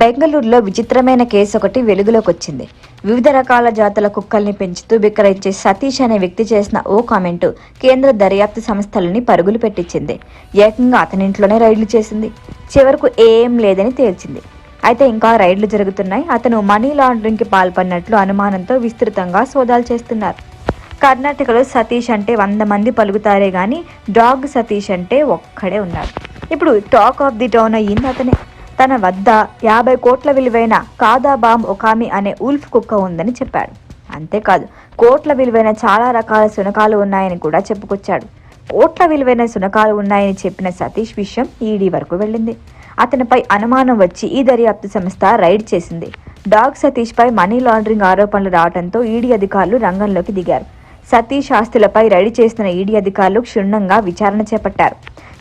బెంగళూరులో విచిత్రమైన కేసు ఒకటి వెలుగులోకి వచ్చింది వివిధ రకాల జాతుల కుక్కల్ని పెంచుతూ విక్రయించే సతీష్ అనే వ్యక్తి చేసిన ఓ కామెంటు కేంద్ర దర్యాప్తు సంస్థలని పరుగులు పెట్టించింది. ఏకంగా అతనింట్లోనే రైడ్లు చేసింది. చివరకు ఏం లేదని తేల్చింది. అయితే ఇంకా రైడ్లు జరుగుతున్నాయి. అతను మనీ లాండరింగ్కి పాల్పడినట్లు అనుమానంతో విస్తృతంగా సోదాలు చేస్తున్నారు. కర్ణాటకలో సతీష్ అంటే వంద మంది పలుకుతారే కానీ డాగ్ సతీష్ అంటే ఒక్కడే ఉన్నాడు ఇప్పుడు టాక్ ఆఫ్ ది టౌన్ అయ్యింది అతనే. తన వద్ద యాభై కోట్ల విలువైన కాదాబామ్ ఒకామి అనే ఉల్ఫ్ కుక్క ఉందని చెప్పాడు. అంతేకాదు కోట్ల విలువైన చాలా రకాల శునకాలు ఉన్నాయని కూడా చెప్పుకొచ్చాడు. కోట్ల విలువైన శునకాలు ఉన్నాయని చెప్పిన సతీష్ విషయం ఈడీ వరకు వెళ్ళింది. అతనిపై అనుమానం వచ్చి ఈ దర్యాప్తు సంస్థ రైడ్ చేసింది. డాగ్ సతీష్పై మనీ లాండరింగ్ ఆరోపణలు రావడంతో ఈడీ అధికారులు రంగంలోకి దిగారు. సతీష్ ఆస్తులపై రైడ్ చేసిన ఈడీ అధికారులు క్షుణ్ణంగా విచారణ చేపట్టారు.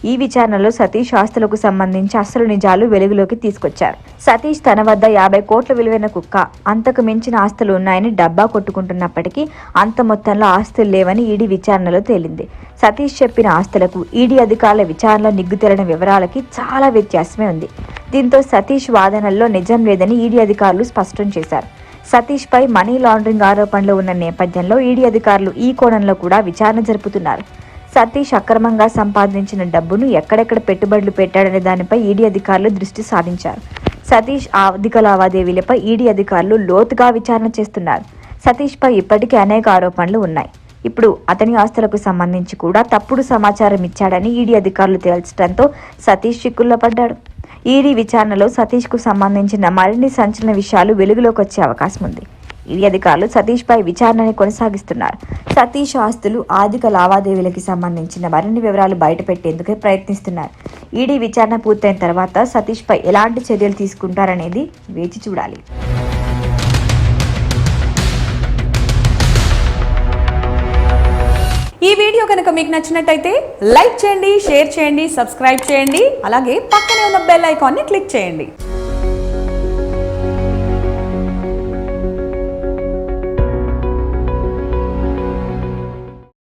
ఈ విచారణలో సతీష్ ఆస్తులకు సంబంధించి అసలు నిజాలు వెలుగులోకి తీసుకొచ్చారు. సతీష్ తన వద్ద యాభై కోట్ల విలువైన కుక్క అంతకు మించిన ఆస్తులు ఉన్నాయని డబ్బా కొట్టుకుంటున్నప్పటికీ అంత మొత్తంలో ఆస్తులు లేవని ఈడీ విచారణలో తేలింది. సతీష్ చెప్పిన ఆస్తులకు ఈడీ అధికారుల విచారణలో నిగ్గుతేలిన వివరాలకి చాలా వ్యత్యాసమే ఉంది. దీంతో సతీష్ వాదనల్లో నిజం లేదని ఈడీ అధికారులు స్పష్టం చేశారు. సతీష్పై మనీ లాండరింగ్ ఆరోపణలు ఉన్న నేపథ్యంలో ఈడీ అధికారులు ఈ కోణంలో కూడా విచారణ జరుపుతున్నారు. సతీష్ అక్రమంగా సంపాదించిన డబ్బును ఎక్కడెక్కడ పెట్టుబడులు పెట్టాడనే దానిపై ఈడీ అధికారులు దృష్టి సారించారు. సతీష్ ఆర్థిక లావాదేవీలపై ఈడీ అధికారులు లోతుగా విచారణ చేస్తున్నారు. సతీష్ పై ఇప్పటికే అనేక ఆరోపణలు ఉన్నాయి. ఇప్పుడు అతని ఆస్తులకు సంబంధించి కూడా తప్పుడు సమాచారం ఇచ్చాడని ఈడీ అధికారులు తేల్చడంతో సతీష్ చిక్కుల్లో పడ్డాడు. ఈడీ విచారణలో సతీష్కు సంబంధించిన మరిన్ని సంచలన విషయాలు వెలుగులోకి వచ్చే అవకాశం ఉంది. ఈడీ అధికారులు సతీష్పై విచారణని కొనసాగిస్తున్నారు. సతీష్ ఆస్తులు ఆర్థిక లావాదేవీలకు సంబంధించిన మరిన్ని వివరాలు బయటపెట్టేందుకే ప్రయత్నిస్తున్నారు. ఈడీ విచారణ పూర్తయిన తర్వాత సతీష్పై ఎలాంటి చర్యలు తీసుకుంటారనేది వేచి చూడాలి. ఈ వీడియో కనుక మీకు నచ్చినట్టయితే లైక్ చేయండి షేర్ చేయండి సబ్స్క్రైబ్ చేయండి అలాగే పక్కనే ఉన్న బెల్ ఐకాన్ని క్లిక్ చేయండి.